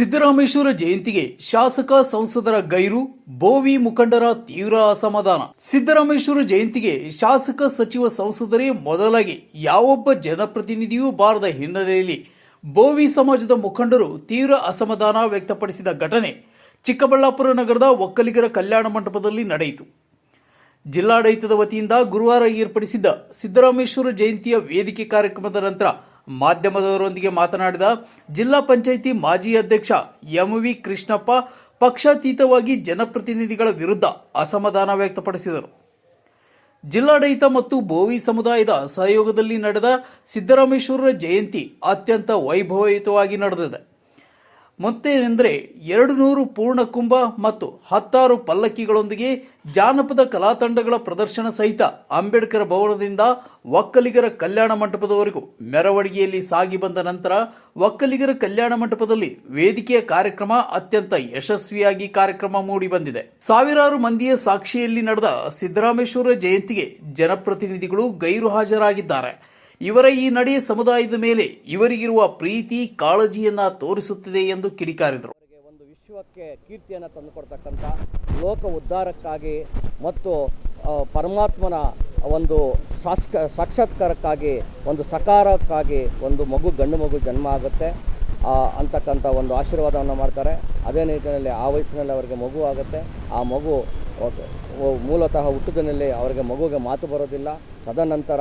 ಸಿದ್ದರಾಮೇಶ್ವರ ಜಯಂತಿಗೆ ಶಾಸಕ ಸಂಸದರ ಗೈರು ಬೋವಿ ಮುಖಂಡರ ತೀವ್ರ ಅಸಮಾಧಾನ. ಸಿದ್ದರಾಮೇಶ್ವರ ಜಯಂತಿಗೆ ಶಾಸಕ ಸಚಿವ ಸಂಸದರೇ ಮೊದಲಾಗಿ ಯಾವೊಬ್ಬ ಜನಪ್ರತಿನಿಧಿಯೂ ಬಾರದ ಹಿನ್ನೆಲೆಯಲ್ಲಿ ಬೋವಿ ಸಮಾಜದ ಮುಖಂಡರು ತೀವ್ರ ಅಸಮಾಧಾನ ವ್ಯಕ್ತಪಡಿಸಿದ ಘಟನೆ ಚಿಕ್ಕಬಳ್ಳಾಪುರ ನಗರದ ಒಕ್ಕಲಿಗರ ಕಲ್ಯಾಣ ಮಂಟಪದಲ್ಲಿ ನಡೆಯಿತು. ಜಿಲ್ಲಾಡಳಿತದ ವತಿಯಿಂದ ಗುರುವಾರ ಏರ್ಪಡಿಸಿದ್ದ ಸಿದ್ದರಾಮೇಶ್ವರ ಜಯಂತಿಯ ವೇದಿಕೆ ಕಾರ್ಯಕ್ರಮದ ನಂತರ ಮಾಧ್ಯಮದವರೊಂದಿಗೆ ಮಾತನಾಡಿದ ಜಿಲ್ಲಾ ಪಂಚಾಯಿತಿ ಮಾಜಿ ಅಧ್ಯಕ್ಷ ಎಂವಿ ಕೃಷ್ಣಪ್ಪ ಪಕ್ಷಾತೀತವಾಗಿ ಜನಪ್ರತಿನಿಧಿಗಳ ವಿರುದ್ಧ ಅಸಮಾಧಾನ ವ್ಯಕ್ತಪಡಿಸಿದರು. ಜಿಲ್ಲಾಡಳಿತ ಮತ್ತು ಬೋವಿ ಸಮುದಾಯದ ಸಹಯೋಗದಲ್ಲಿ ನಡೆದ ಸಿದ್ದರಾಮೇಶ್ವರರ ಜಯಂತಿ ಅತ್ಯಂತ ವೈಭವಯುತವಾಗಿ ನಡೆದಿದೆ. ಮತ್ತೆ ಎಂದರೆ ಎರಡು ನೂರು ಪೂರ್ಣಕುಂಭ ಮತ್ತು ಹತ್ತಾರು ಪಲ್ಲಕ್ಕಿಗಳೊಂದಿಗೆ ಜಾನಪದ ಕಲಾತಂಡಗಳ ಪ್ರದರ್ಶನ ಸಹಿತ ಅಂಬೇಡ್ಕರ್ ಭವನದಿಂದ ಒಕ್ಕಲಿಗರ ಕಲ್ಯಾಣ ಮಂಟಪದವರೆಗೂ ಮೆರವಣಿಗೆಯಲ್ಲಿ ಸಾಗಿ ಬಂದ ನಂತರ ಒಕ್ಕಲಿಗರ ಕಲ್ಯಾಣ ಮಂಟಪದಲ್ಲಿ ವೇದಿಕೆಯ ಕಾರ್ಯಕ್ರಮ ಅತ್ಯಂತ ಯಶಸ್ವಿಯಾಗಿ ಕಾರ್ಯಕ್ರಮ ಮೂಡಿಬಂದಿದೆ ಸಾವಿರಾರು ಮಂದಿಯ ಸಾಕ್ಷಿಯಲ್ಲಿ ನಡೆದ ಸಿದ್ದರಾಮೇಶ್ವರ ಜಯಂತಿಗೆ ಜನಪ್ರತಿನಿಧಿಗಳು ಗೈರು ಹಾಜರಾಗಿದ್ದಾರೆ. ಇವರ ಈ ನಡೆ ಸಮುದಾಯದ ಮೇಲೆ ಇವರಿಗಿರುವ ಪ್ರೀತಿ ಕಾಳಜಿಯನ್ನ ತೋರಿಸುತ್ತಿದೆ ಎಂದು ಕಿಡಿಕಾರಿದರು. ಒಂದು ವಿಶ್ವಕ್ಕೆ ಕೀರ್ತಿಯನ್ನು ತಂದುಕೊಡ್ತಕ್ಕಂಥ ಲೋಕ ಉದ್ಧಾರಕ್ಕಾಗಿ ಮತ್ತು ಪರಮಾತ್ಮನ ಒಂದು ಸಾಸ್ಕ, ಸಾಕ್ಷಾತ್ಕಾರಕ್ಕಾಗಿ, ಒಂದು ಸಕಾರಕ್ಕಾಗಿ ಒಂದು ಮಗು ಗಂಡು ಮಗು ಜನ್ಮ ಆಗುತ್ತೆ. ಅಂತಕ್ಕಂಥ ಒಂದು ಆಶೀರ್ವಾದವನ್ನು ಮಾಡ್ತಾರೆ. ಅದೇ ನಿಟ್ಟಿನಲ್ಲಿ ಆ ವಯಸ್ಸಿನಲ್ಲಿ ಅವರಿಗೆ ಮಗು ಆಗುತ್ತೆ. ಆ ಮಗು ಮೂಲತಃ ಹುಟ್ಟಿದಲ್ಲಿ ಅವರಿಗೆ ಮಗುವಿಗೆ ಮಾತು ಬರೋದಿಲ್ಲ. ತದನಂತರ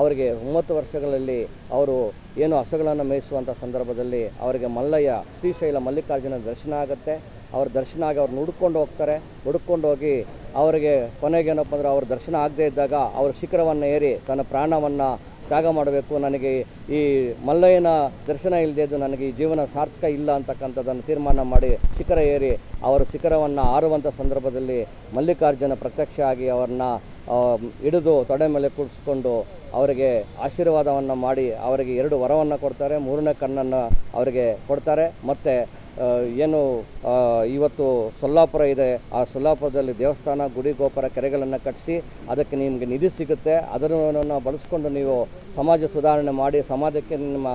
ಅವರಿಗೆ ಒಂಬತ್ತು ವರ್ಷಗಳಲ್ಲಿ ಅವರು ಏನು ಹಸುಗಳನ್ನು ಮೇಯಿಸುವಂಥ ಸಂದರ್ಭದಲ್ಲಿ ಅವರಿಗೆ ಮಲ್ಲಯ್ಯ ಶ್ರೀಶೈಲ ಮಲ್ಲಿಕಾರ್ಜುನ ದರ್ಶನ ಆಗುತ್ತೆ. ಅವ್ರ ದರ್ಶನ ಆಗಿ ಅವ್ರನ್ನ ಹುಡ್ಕೊಂಡು ಹೋಗ್ತಾರೆ. ಹುಡ್ಕೊಂಡು ಹೋಗಿ ಅವರಿಗೆ ಕೊನೆಗೆ ಏನಪ್ಪ ಅಂದ್ರೆ ಅವ್ರ ದರ್ಶನ ಆಗದೇ ಇದ್ದಾಗ ಅವ್ರ ಶಿಖರವನ್ನು ಏರಿ ತನ್ನ ಪ್ರಾಣವನ್ನು ತ್ಯಾಗ ಮಾಡಬೇಕು. ನನಗೆ ಈ ಮಲ್ಲಯ್ಯನ ದರ್ಶನ ಇಲ್ಲದೆ ನನಗೆ ಈ ಜೀವನ ಸಾರ್ಥಕ ಇಲ್ಲ ಅಂತಕ್ಕಂಥದ್ದನ್ನು ತೀರ್ಮಾನ ಮಾಡಿ ಶಿಖರ ಏರಿ ಅವರ ಶಿಖರವನ್ನು ಆರುವಂಥ ಸಂದರ್ಭದಲ್ಲಿ ಮಲ್ಲಿಕಾರ್ಜುನ ಪ್ರತ್ಯಕ್ಷ ಆಗಿ ಅವ್ರನ್ನ ಹಿಡಿದು ತೊಡೆ ಮೇಲೆ ಕೂಡಿಸ್ಕೊಂಡು ಅವರಿಗೆ ಆಶೀರ್ವಾದವನ್ನು ಮಾಡಿ ಅವರಿಗೆ ಎರಡು ವರವನ್ನು ಕೊಡ್ತಾರೆ. ಮೂರನೇ ಕಣ್ಣನ್ನು ಅವರಿಗೆ ಕೊಡ್ತಾರೆ. ಮತ್ತು ಏನು ಇವತ್ತು ಸೊಲ್ಲಾಪುರ ಇದೆ. ಆ ಸೊಲ್ಲಾಪುರದಲ್ಲಿ ದೇವಸ್ಥಾನ, ಗುಡಿ ಗೋಪುರ ಕೆರೆಗಳನ್ನು ಕಟ್ಟಿಸಿ ಅದಕ್ಕೆ ನಿಮಗೆ ನಿಧಿ ಸಿಗುತ್ತೆ. ಅದನ್ನು ಬಳಸ್ಕೊಂಡು ನೀವು ಸಮಾಜ ಸುಧಾರಣೆ ಮಾಡಿ, ಸಮಾಜಕ್ಕೆ ನಿಮ್ಮ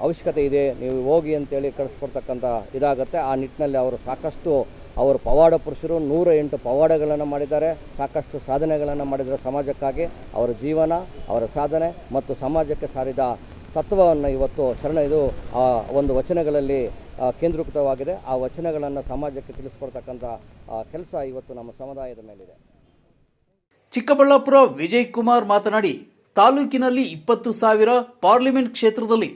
ಅವಶ್ಯಕತೆ ಇದೆ. ನೀವು ಹೋಗಿ ಅಂತೇಳಿ ಕಳಿಸ್ಕೊಡ್ತಕ್ಕಂಥ ಇದಾಗುತ್ತೆ. ಆ ನಿಟ್ಟಿನಲ್ಲಿ ಅವರು ಸಾಕಷ್ಟು, ಅವರು ಪವಾಡ ಪುರುಷರು, ನೂರ ಎಂಟು ಪವಾಡಗಳನ್ನು ಮಾಡಿದ್ದಾರೆ. ಸಾಕಷ್ಟು ಸಾಧನೆಗಳನ್ನು ಮಾಡಿದ್ದಾರೆ ಸಮಾಜಕ್ಕಾಗಿ. ಅವರ ಜೀವನ, ಅವರ ಸಾಧನೆ ಮತ್ತು ಸಮಾಜಕ್ಕೆ ಸಾರಿದ ತತ್ವವನ್ನು ಇವತ್ತು ಶರಣ ಇದು, ಆ, ಒಂದು ವಚನಗಳಲ್ಲಿ ಕೇಂದ್ರೀಕೃತವಾಗಿದೆ. ಆ ವಚನಗಳನ್ನು ಸಮಾಜಕ್ಕೆ ತಿಳಿಸ್ಕೊಡ್ತಕ್ಕಂಥ ಕೆಲಸ ಇವತ್ತು ನಮ್ಮ ಸಮುದಾಯದ ಮೇಲಿದೆ. ಚಿಕ್ಕಬಳ್ಳಾಪುರ ವಿಜಯ್ ಕುಮಾರ್ ಮಾತನಾಡಿ, ತಾಲೂಕಿನಲ್ಲಿ ಇಪ್ಪತ್ತು ಸಾವಿರ ಪಾರ್ಲಿಮೆಂಟ್ ಕ್ಷೇತ್ರದಲ್ಲಿ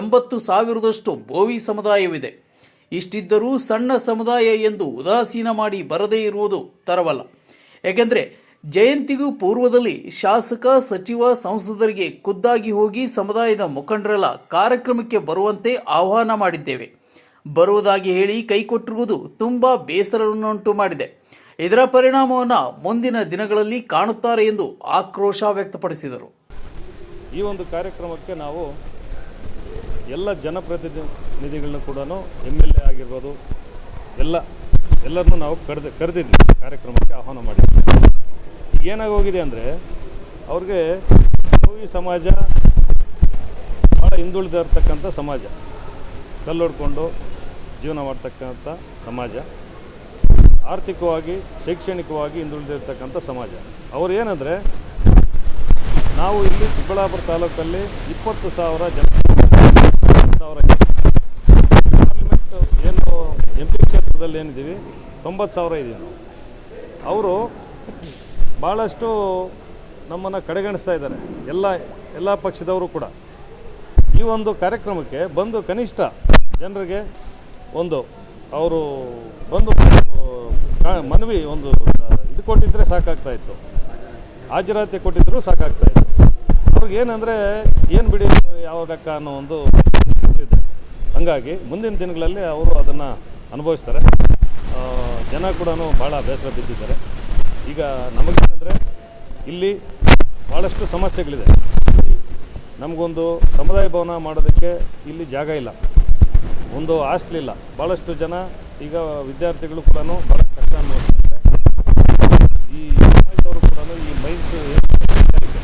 ಎಂಬತ್ತು ಸಾವಿರದಷ್ಟು ಬೋವಿ ಸಮುದಾಯವಿದೆ. ಇಷ್ಟಿದ್ದರೂ ಸಣ್ಣ ಸಮುದಾಯ ಎಂದು ಉದಾಸೀನ ಮಾಡಿ ಬರದೇ ಇರುವುದು ತರವಲ್ಲ. ಏಕೆಂದರೆ ಜಯಂತಿಗೂ ಪೂರ್ವದಲ್ಲಿ ಶಾಸಕ, ಸಚಿವ, ಸಂಸದರಿಗೆ ಖುದ್ದಾಗಿ ಹೋಗಿ ಸಮುದಾಯದ ಮುಖಂಡರೆಲ್ಲ ಕಾರ್ಯಕ್ರಮಕ್ಕೆ ಬರುವಂತೆ ಆಹ್ವಾನ ಮಾಡಿದ್ದೇವೆ. ಬರುವುದಾಗಿ ಹೇಳಿ ಕೈಕೊಟ್ಟಿರುವುದು ತುಂಬಾ ಬೇಸರವನ್ನುಂಟು ಮಾಡಿದೆ. ಇದರ ಪರಿಣಾಮವನ್ನು ಮುಂದಿನ ದಿನಗಳಲ್ಲಿ ಕಾಣುತ್ತಾರೆ ಎಂದು ಆಕ್ರೋಶ ವ್ಯಕ್ತಪಡಿಸಿದರು. ಈ ಒಂದು ಕಾರ್ಯಕ್ರಮಕ್ಕೆ ನಾವು ಎಲ್ಲ ಜನಪ್ರತಿನಿಧಿಗಳನ್ನ ಕೂಡ ಎಂ ಎಲ್ ಎ ಆಗಿರ್ಬೋದು, ಎಲ್ಲ, ಎಲ್ಲರನ್ನೂ ನಾವು ಕರೆದ, ಕರೆದಿದ್ವಿ ಕಾರ್ಯಕ್ರಮಕ್ಕೆ ಆಹ್ವಾನ ಮಾಡಿದ್ವಿ. ಏನಾಗಿ ಹೋಗಿದೆ ಅಂದರೆ, ಅವ್ರಿಗೆ ಈ ಸಮಾಜ ಭಾಳ ಹಿಂದುಳಿದಿರ್ತಕ್ಕಂಥ ಸಮಾಜ. ಕಲ್ಲೊಡ್ಕೊಂಡು ಜೀವನ ಮಾಡ್ತಕ್ಕಂಥ ಸಮಾಜ. ಆರ್ಥಿಕವಾಗಿ, ಶೈಕ್ಷಣಿಕವಾಗಿ ಹಿಂದುಳಿದಿರ್ತಕ್ಕಂಥ ಸಮಾಜ. ಅವರು ಏನಂದರೆ, ನಾವು ಇಲ್ಲಿ ಚಿಕ್ಕಬಳ್ಳಾಪುರ ತಾಲೂಕಲ್ಲಿ ಇಪ್ಪತ್ತು ಸಾವಿರ ಜನ ಸಾವಿರ ಪಾರ್ಲಿಮೆಂಟ್ ಏನು ಎಂ ಪಿ ಕ್ಷೇತ್ರದಲ್ಲಿ ಏನಿದ್ದೀವಿ, ತೊಂಬತ್ತು ಸಾವಿರ ಇದೀವಿ ನಾವು. ಅವರು ಭಾಳಷ್ಟು ನಮ್ಮನ್ನು ಕಡೆಗಣಿಸ್ತಾ ಇದ್ದಾರೆ, ಎಲ್ಲ ಎಲ್ಲ ಪಕ್ಷದವರು ಕೂಡ. ಈ ಒಂದು ಕಾರ್ಯಕ್ರಮಕ್ಕೆ ಬಂದು ಕನಿಷ್ಠ ಜನರಿಗೆ ಒಂದು ಅವರು ಬಂದು ಮನವಿ ಒಂದು ಇದು ಕೊಟ್ಟಿದ್ದರೆ ಸಾಕಾಗ್ತಾ ಇತ್ತು. ಹಾಜರಾತಿ ಕೊಟ್ಟಿದ್ದರೂ ಸಾಕಾಗ್ತಾ ಇತ್ತು. ಅವ್ರಿಗೆ ಏನಂದರೆ, ಏನು ಬಿಡಿ ಯಾವ ಯಾವಾಗಕ್ಕ ಅನ್ನೋ ಒಂದು ಇದೆ. ಹಂಗಾಗಿ ಮುಂದಿನ ದಿನಗಳಲ್ಲಿ ಅವರು ಅದನ್ನು ಅನುಭವಿಸ್ತಾರೆ. ಜನ ಕೂಡ ಭಾಳ ಬೇಸರ ಬಿದ್ದಿದ್ದಾರೆ. ಈಗ ನಮಗೇನಂದರೆ, ಇಲ್ಲಿ ಭಾಳಷ್ಟು ಸಮಸ್ಯೆಗಳಿದೆ. ನಮಗೊಂದು ಸಮುದಾಯ ಭವನ ಮಾಡೋದಕ್ಕೆ ಇಲ್ಲಿ ಜಾಗ ಇಲ್ಲ. ಒಂದು ಹಾಸ್ಟ್ಲ್ ಇಲ್ಲ. ಭಾಳಷ್ಟು ಜನ ಈಗ ವಿದ್ಯಾರ್ಥಿಗಳು ಕೂಡ ಭಾಳ ಕಷ್ಟ ಅನುಭವಿಸ್ತಾರೆ. ಈ ಸಮಾಜದವರು ಕೂಡ ಈ ಮೈನ್ಸ್ ಗಣಿಗಾರಿಕೆ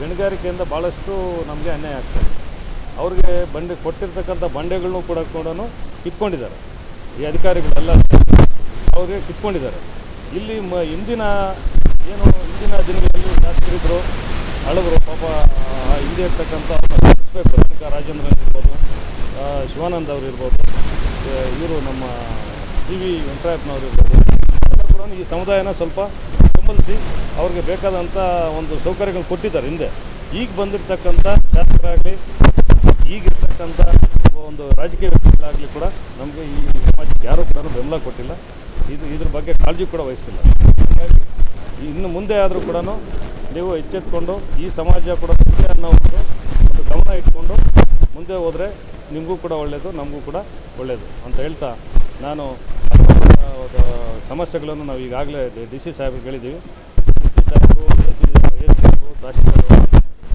ಗಣಿಗಾರಿಕೆಯಿಂದ ಭಾಳಷ್ಟು ನಮಗೆ ಅನ್ಯಾಯ ಆಗ್ತದೆ. ಅವ್ರಿಗೆ ಬಂಡೆ ಕೊಟ್ಟಿರ್ತಕ್ಕಂಥ ಬಂಡೆಗಳನ್ನೂ ಕೂಡ ಕೂಡ ಕಿತ್ಕೊಂಡಿದ್ದಾರೆ. ಈ ಅಧಿಕಾರಿಗಳೆಲ್ಲ ಅವ್ರಿಗೆ ಕಿತ್ಕೊಂಡಿದ್ದಾರೆ. ಇಲ್ಲಿ ಮ ಇಂದಿನ ಏನು ಇಂದಿನ ದಿನಗಳಲ್ಲಿ ಶಾಸಕರಿದ್ದರು ಹಳಗರು ಪಾಪ ಹಿಂದೆ ಇರ್ತಕ್ಕಂಥ ರೇಣುಕಾ ರಾಜೇಂದ್ರನ್ ಇರ್ಬೋದು ಶಿವಾನಂದ್ ಅವರು ಇರ್ಬೋದು ಇವರು ನಮ್ಮ ಟಿ ವಿ ವೆಂಕಟರಪ್ಪನವರು ಇರ್ಬೋದು, ಎಲ್ಲ ಕೂಡ ಈ ಸಮುದಾಯನ ಸ್ವಲ್ಪ ಬೆಂಬಲಿಸಿ ಅವ್ರಿಗೆ ಬೇಕಾದಂಥ ಒಂದು ಸೌಕರ್ಯಗಳು ಕೊಟ್ಟಿದ್ದಾರೆ ಹಿಂದೆ. ಈಗ ಬಂದಿರತಕ್ಕಂಥ ಶಾಸಕರಾಗಲಿ, ಈಗಿರ್ತಕ್ಕಂಥ ಒಂದು ರಾಜಕೀಯ ವ್ಯಕ್ತಿಗಳಾಗಲಿ ಕೂಡ ನಮಗೆ ಈ ಸಮಾಜಕ್ಕೆ ಯಾರೂ ಕೂಡ ಬೆಂಬಲ ಕೊಟ್ಟಿಲ್ಲ. ಇದು, ಇದ್ರ ಬಗ್ಗೆ ಕಾಳಜಿ ಕೂಡ ವಹಿಸಿಲ್ಲ ಹಾಗಾಗಿ ಇನ್ನು ಮುಂದೆ ಆದರೂ ಕೂಡ ನೀವು ಎಚ್ಚೆತ್ಕೊಂಡು ಈ ಸಮಾಜ ಕೂಡ ಅನ್ನೋ ಮುಂದೆ ಹೋದರೆ ನಿಮಗೂ ಕೂಡ ಒಳ್ಳೆಯದು ನಮಗೂ ಕೂಡ ಒಳ್ಳೆಯದು ಅಂತ ಹೇಳ್ತಾ ನಾನು ಸಮಸ್ಯೆಗಳನ್ನು ನಾವು ಈಗಾಗಲೇ ಡಿ ಸಿ ಸಾಹೇಬ್ ಹೇಳಿದ್ದೀವಿ. ಡಿ ಸಿ ಸಾಹೇಬರು ಎ ಸಿ ಎ ಸಿ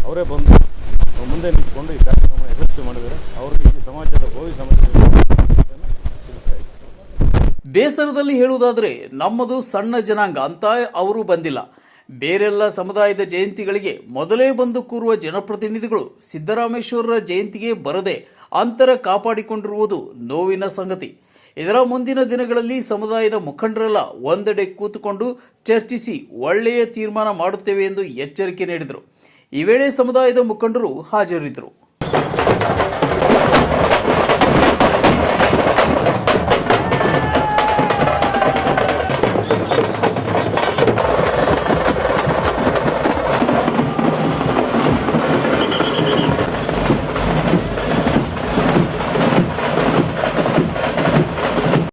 ಅವರೇ ಬಂದು ಮುಂದೆ ನಿಂತ್ಕೊಂಡು ಈ ಕಾರ್ಯಕ್ರಮ ಯಶಸ್ವಿ ಮಾಡಿದರೆ ಅವ್ರಿಗೆ ಈ ಸಮಾಜದ ಭೋವಿ ತಿಳಿಸ್ತಾ ಬೇಸರದಲ್ಲಿ ಹೇಳುವುದಾದರೆ ನಮ್ಮದು ಸಣ್ಣ ಜನಾಂಗ ಅಂತ ಅವರು ಬಂದಿಲ್ಲ. ಬೇರೆಲ್ಲ ಸಮುದಾಯದ ಜಯಂತಿಗಳಿಗೆ ಮೊದಲೇ ಬಂದು ಕೂರುವ ಜನಪ್ರತಿನಿಧಿಗಳು ಸಿದ್ದರಾಮೇಶ್ವರರ ಜಯಂತಿಗೆ ಬರದೆ ಅಂತರ ಕಾಪಾಡಿಕೊಂಡಿರುವುದು ನೋವಿನ ಸಂಗತಿ. ಇದರ ಮುಂದಿನ ದಿನಗಳಲ್ಲಿ ಸಮುದಾಯದ ಮುಖಂಡರೆಲ್ಲ ಒಂದೆಡೆ ಕೂತುಕೊಂಡು ಚರ್ಚಿಸಿ ಒಳ್ಳೆಯ ತೀರ್ಮಾನ ಮಾಡುತ್ತೇವೆ ಎಂದು ಎಚ್ಚರಿಕೆ ನೀಡಿದರು. ಈ ವೇಳೆ ಸಮುದಾಯದ ಮುಖಂಡರು ಹಾಜರಿದ್ದರು.